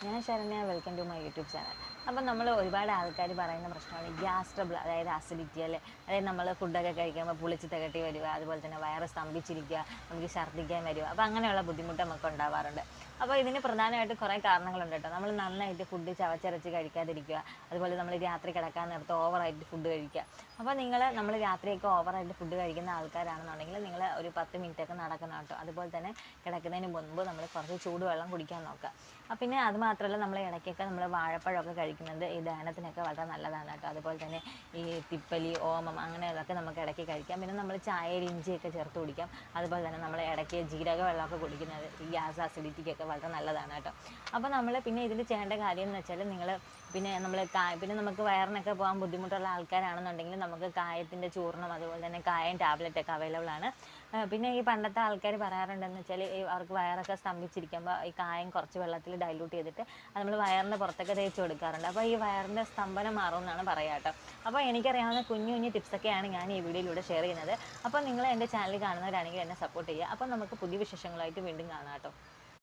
ഞാൻ Saranya welcome to my YouTube channel അപ്പം നമ്മൾ ഒരുപാട് ആൾക്കാർ പറയുന്ന പ്രശ്നമാണ് ഗ്യാസ് ട്രബിൾ അതായത് അസിഡിറ്റി അല്ലേ? അതായത് നമ്മൾ ഫുഡൊക്കെ കഴിക്കുമ്പോൾ പുളിച്ച് തികട്ടി വരിക അതുപോലെ തന്നെ വയറ് സ്തംഭിച്ചിരിക്കുക നമുക്ക് ഛർദ്ദിക്കാൻ വരിക. അപ്പോൾ അങ്ങനെയുള്ള ബുദ്ധിമുട്ട് നമുക്ക് ഉണ്ടാവാറുണ്ട്. അപ്പോൾ ഇതിന് പ്രധാനമായിട്ട് കുറേ കാരണങ്ങളുണ്ട് കേട്ടോ. നമ്മൾ നന്നായിട്ട് ഫുഡ് ചവച്ചരച്ച് കഴിക്കാതിരിക്കുക. അതുപോലെ നമ്മൾ രാത്രി കിടക്കാൻ നേരത്ത് ഓവറായിട്ട് ഫുഡ് കഴിക്കുക. അപ്പോൾ നിങ്ങൾ നമ്മൾ രാത്രിയൊക്കെ ഓവറായിട്ട് ഫുഡ് കഴിക്കുന്ന ആൾക്കാരാണെന്നുണ്ടെങ്കിൽ നിങ്ങൾ ഒരു പത്ത് മിനിറ്റ് ഒക്കെ നടക്കണം കേട്ടോ. അതുപോലെ തന്നെ കിടക്കുന്നതിന് മുൻപ് നമ്മൾ കുറച്ച് ചൂടുവെള്ളം കുടിക്കാൻ നോക്കുക. അപ്പം പിന്നെ അത് മാത്രമല്ല നമ്മൾ ഇടയ്ക്കൊക്കെ നമ്മൾ വാഴപ്പഴമൊക്കെ കഴിക്കുന്നത് ഈ ദഹനത്തിനൊക്കെ വളരെ നല്ലതാണ് കേട്ടോ. അതുപോലെ തന്നെ ഈ തിപ്പലി ഓമം അങ്ങനെ അങ്ങനെയുള്ളതൊക്കെ നമുക്ക് ഇടയ്ക്ക് കഴിക്കാം. പിന്നെ നമ്മൾ ചായയിൽ ഇഞ്ചിയൊക്കെ ചേർത്ത് കുടിക്കാം. അതുപോലെ തന്നെ നമ്മൾ ഇടയ്ക്ക് ജീരക വെള്ളമൊക്കെ കുടിക്കുന്നത് ഗ്യാസ് അസിഡിറ്റിക്കൊക്കെ വളരെ നല്ലതാണ് കേട്ടോ. അപ്പോൾ നമ്മൾ പിന്നെ ഇതിൽ ചെയ്യേണ്ട കാര്യം എന്ന് വെച്ചാൽ നിങ്ങൾ പിന്നെ നമ്മൾ പിന്നെ നമുക്ക് വയറിനൊക്കെ പോകാൻ ബുദ്ധിമുട്ടുള്ള ആൾക്കാരാണെന്നുണ്ടെങ്കിൽ നമുക്ക് കായത്തിന്റെ ചൂർണം അതുപോലെ തന്നെ കായം ടാബ്ലറ്റ് ഒക്കെ അവൈലബിൾ ആണ്. പിന്നെ ഈ പണ്ടത്തെ ആൾക്കാർ പറയാറുണ്ടെന്ന് വെച്ചാൽ അവർക്ക് വയറൊക്കെ സ്തംഭിച്ചിരിക്കുമ്പോൾ ഈ കായം കുറച്ച് വെള്ളത്തിൽ ഡൈലൂട്ട് ചെയ്തിട്ട് അത് നമ്മൾ വയറിന്റെ പുറത്തൊക്കെ തേച്ച് കൊടുക്കാറുണ്ട്. അപ്പോൾ ഈ വയറിന്റെ സ്തംഭനം മാറും എന്നാണ് പറയുക കേട്ടോ. അപ്പോൾ എനിക്കറിയാവുന്ന കുഞ്ഞു കുഞ്ഞു ടിപ്സൊക്കെയാണ് ഞാൻ ഈ വീഡിയോയിലൂടെ ഷെയർ ചെയ്യുന്നത്. അപ്പോൾ നിങ്ങൾ എന്റെ ചാനൽ കാണുന്നവരാണെങ്കിൽ എന്നെ സപ്പോർട്ട് ചെയ്യുക. അപ്പോൾ നമുക്ക് പുതിയ വിശേഷങ്ങളായിട്ട് വീണ്ടും കാണാം കേട്ടോ.